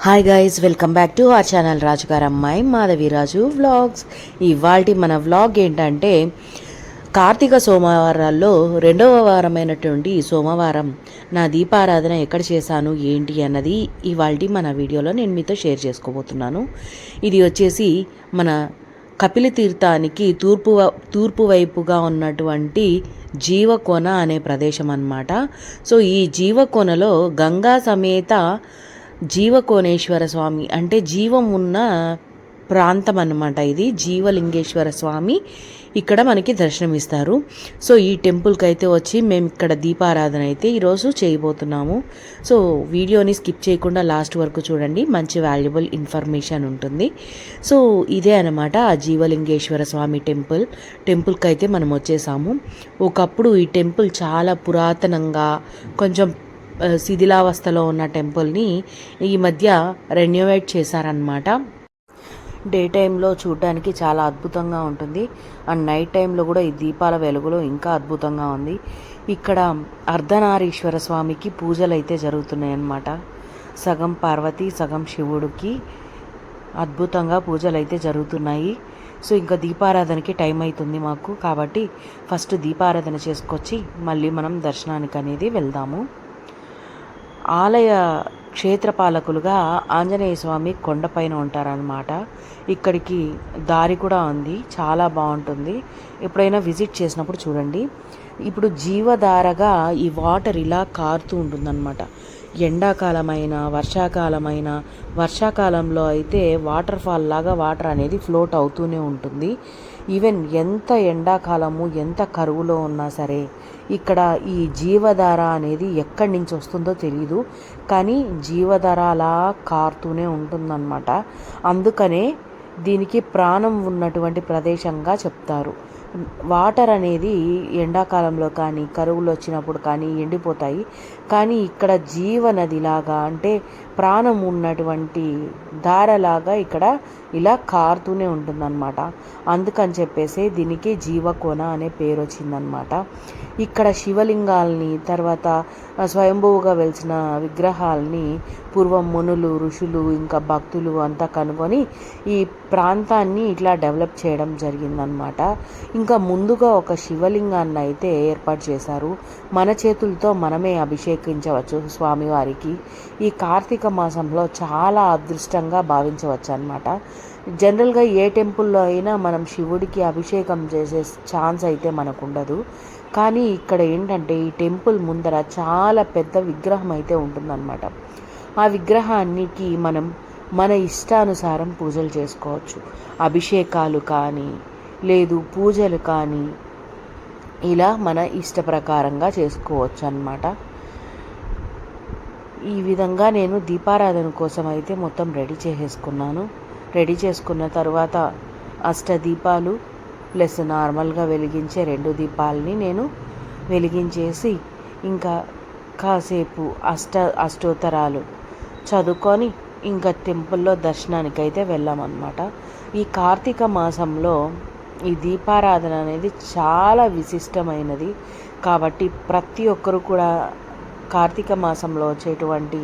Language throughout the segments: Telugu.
Hi guys welcome back to our channel రాజుగారు అమ్మాయి మాధవిరాజు వ్లాగ్స్ ఇవాళ మన వ్లాగ్ ఏంటంటే కార్తీక సోమవారాల్లో రెండవ వారమైనటువంటి సోమవారం నా దీపారాధన ఎక్కడ చేశాను ఏంటి అన్నది ఇవాళ మన వీడియోలో నేను మీతో షేర్ చేసుకోబోతున్నాను. ఇది వచ్చేసి మన కపిల తీర్థానికి తూర్పు తూర్పు వైపుగా ఉన్నటువంటి జీవకోన అనే ప్రదేశం అన్నమాట సో ఈ జీవకోనలో గంగా సమేత జీవకోనేశ్వర స్వామి. అంటే జీవం ఉన్న ప్రాంతం అన్నమాట ఇది. జీవలింగేశ్వర స్వామి ఇక్కడ మనకి దర్శనమిస్తారు. సో ఈ టెంపుల్కి అయితే వచ్చి మేము ఇక్కడ దీపారాధన అయితే ఈరోజు చేయబోతున్నాము. సో వీడియోని స్కిప్ చేయకుండా లాస్ట్ వరకు చూడండి. మంచి వాల్యుబుల్ ఇన్ఫర్మేషన్ ఉంటుంది. సో ఇదే అనమాట ఆ జీవలింగేశ్వర స్వామి టెంపుల్. టెంపుల్కి అయితే మనం వచ్చేసాము. ఒకప్పుడు ఈ టెంపుల్ చాలా పురాతనంగా కొంచెం శిథిలావస్థలో ఉన్న టెంపుల్ని ఈ మధ్య రెన్యువేట్ చేశారనమాట డే టైంలో చూడడానికి చాలా అద్భుతంగా ఉంటుంది. అండ్ నైట్ టైంలో కూడా ఈ దీపాల వెలుగులో ఇంకా అద్భుతంగా ఉంది. ఇక్కడ అర్ధనారీశ్వర స్వామికి పూజలు అయితే జరుగుతున్నాయన్నమాట. సగం పార్వతి సగం శివుడికి అద్భుతంగా పూజలు అయితే జరుగుతున్నాయి. సో ఇంకా దీపారాధనకి టైం అవుతుంది మాకు. కాబట్టి ఫస్ట్ దీపారాధన చేసుకొచ్చి మళ్ళీ మనం దర్శనానికి అనేది వెళ్దాము. ఆలయ క్షేత్రపాలకులుగా ఆంజనేయ స్వామి కొండపైన ఉంటారనమాట ఇక్కడికి దారి కూడా ఉంది. చాలా బాగుంటుంది. ఎప్పుడైనా విజిట్ చేసినప్పుడు చూడండి. ఇప్పుడు జీవధారగా ఈ వాటర్ ఇలా కారుతూ ఉంటుందన్నమాట. ఎండాకాలమైన వర్షాకాలమైన వర్షాకాలంలో అయితే వాటర్ ఫాల్ లాగా వాటర్ అనేది ఫ్లోట్ అవుతూనే ఉంటుంది. ఈవెన్ ఎంత ఎండాకాలము ఎంత కరువులో ఉన్నా సరే ఇక్కడ ఈ జీవధార అనేది ఎక్కడి నుంచి వస్తుందో తెలీదు. కానీ జీవధార అలా కారుతూనే ఉంటుందన్నమాట. అందుకనే దీనికి ప్రాణం ఉన్నటువంటి ప్రదేశంగా చెప్తారు. వాటర్ అనేది ఎండాకాలంలో కానీ కరువులు వచ్చినప్పుడు కానీ ఎండిపోతాయి. కానీ ఇక్కడ జీవనదిలాగా అంటే ప్రాణం ఉన్నటువంటి దారలాగా ఇక్కడ ఇలా కారుతూనే ఉంటుందన్నమాట. అందుకని చెప్పేసి దీనికి జీవకోన అనే పేరు వచ్చిందనమాట ఇక్కడ శివలింగాల్ని తర్వాత ఆ, స్వయంభువుగా వెలిసిన విగ్రహాల్ని పూర్వం మునులు ఋషులు ఇంకా భక్తులు అంతా కనుగొని ఈ ప్రాంతాన్ని ఇట్లా డెవలప్ చేయడం జరిగిందనమాట ఇంకా ముందుగా ఒక శివలింగాన్ని అయితే ఏర్పాటు చేశారు. మన చేతులతో మనమే అభిషేకించవచ్చు స్వామివారికి. ఈ కార్తీక మాసంలో చాలా అదృష్టంగా భావించవచ్చు అనమాట జనరల్గా ఏ టెంపుల్లో అయినా మనం శివుడికి అభిషేకం చేసే ఛాన్స్ అయితే మనకు ఉండదు కానీ ఇక్కడ ఏంటంటే ఈ టెంపుల్ ముందర చాలా పెద్ద విగ్రహం అయితే ఉంటుందన్నమాట. ఆ విగ్రహానికి మనం మన ఇష్టానుసారం పూజలు చేసుకోవచ్చు. అభిషేకాలు కానీ లేదు పూజలు కానీ ఇలా మన ఇష్ట ప్రకారంగా చేసుకోవచ్చు అన్నమాట ఈ విధంగా నేను దీపారాధన కోసం అయితే మొత్తం రెడీ చేసేసుకున్నాను. రెడీ చేసుకున్న తర్వాత అష్ట దీపాలు ప్లస్ నార్మల్గా వెలిగించే రెండు దీపాలని నేను వెలిగించేసి ఇంకా కాసేపు అష్ట అష్టోత్తరాలు చదువుకొని ఇంకా టెంపుల్లో దర్శనానికి అయితే వెళ్ళామన్నమాట. ఈ కార్తీక మాసంలో ఈ దీపారాధన అనేది చాలా విశిష్టమైనది. కాబట్టి ప్రతి ఒక్కరు కూడా కార్తీక మాసంలో వచ్చేటువంటి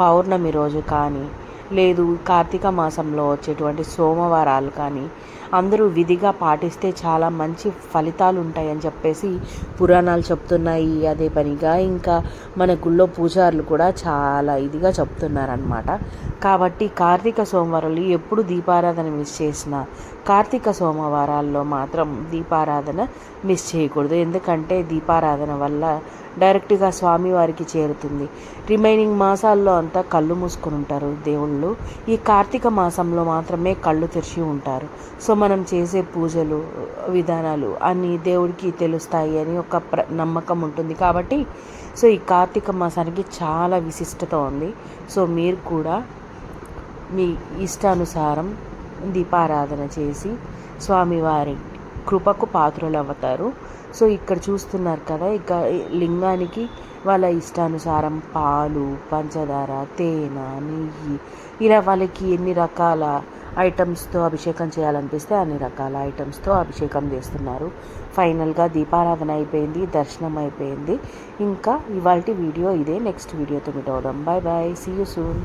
పౌర్ణమి రోజు కానీ లేదు కార్తీక మాసంలో వచ్చేటువంటి సోమవారాలు కానీ అందరూ విధిగా పాటిస్తే చాలా మంచి ఫలితాలు ఉంటాయని చెప్పేసి పురాణాలు చెప్తున్నాయి. అదే పనిగా ఇంకా మన గుళ్ళో పూజారులు కూడా చాలా ఇదిగా చెప్తున్నారనమాట కాబట్టి కార్తీక సోమవారాలు ఎప్పుడు దీపారాధన మిస్ చేసినా కార్తీక సోమవారాల్లో మాత్రం దీపారాధన మిస్ చేయకూడదు. ఎందుకంటే దీపారాధన వల్ల డైరెక్ట్గా స్వామివారికి చేరుతుంది. రిమైనింగ్ మాసాల్లో అంతా కళ్ళు మూసుకుని ఉంటారు దేవుళ్ళు. ఈ కార్తీక మాసంలో మాత్రమే కళ్ళు తెరిచి ఉంటారు. సో మనం చేసే పూజలు విధానాలు అన్నీ దేవుడికి తెలుస్తాయి అని ఒక ప్ర నమ్మకం ఉంటుంది కాబట్టి సో ఈ కార్తీక మాసానికి చాలా విశిష్టత ఉంది. సో మీరు కూడా మీ ఇష్టానుసారం దీపారాధన చేసి స్వామివారి కృపకు పాత్రలు అవుతారు సో ఇక్కడ చూస్తున్నారు కదా ఇక లింగానికి వాళ్ళ ఇష్టానుసారం పాలు పంచదార తేనె నెయ్యి ఇలా వాళ్ళకి ఎన్ని రకాల ఐటమ్స్తో అభిషేకం చేయాలనిపిస్తే అన్ని రకాల ఐటమ్స్తో అభిషేకం చేస్తున్నారు. ఫైనల్గా దీపారాధన అయిపోయింది దర్శనం అయిపోయింది. ఇంకా ఇవాళ వీడియో ఇదే నెక్స్ట్ వీడియోతో మీట్ అవుదాం. Bye bye see you soon